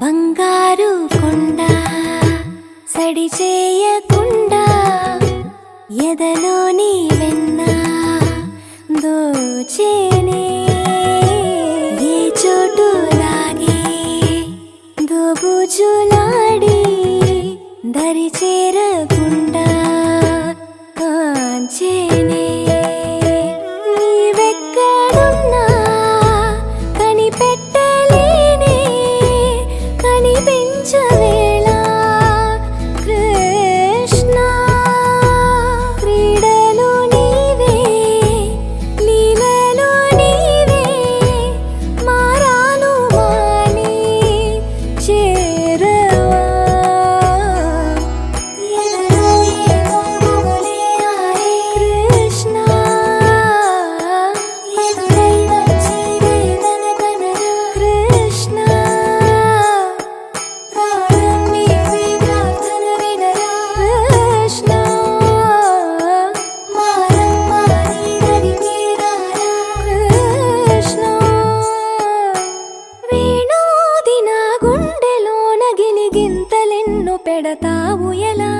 బంగారు కొండ సడి చేయకుండా ఎదలోని వెన్న దోచేనే. ఏ చోటు లాగే దోబుజులాడి దరి చేరగా గింతలెన్ను పెడతావు ఎలా?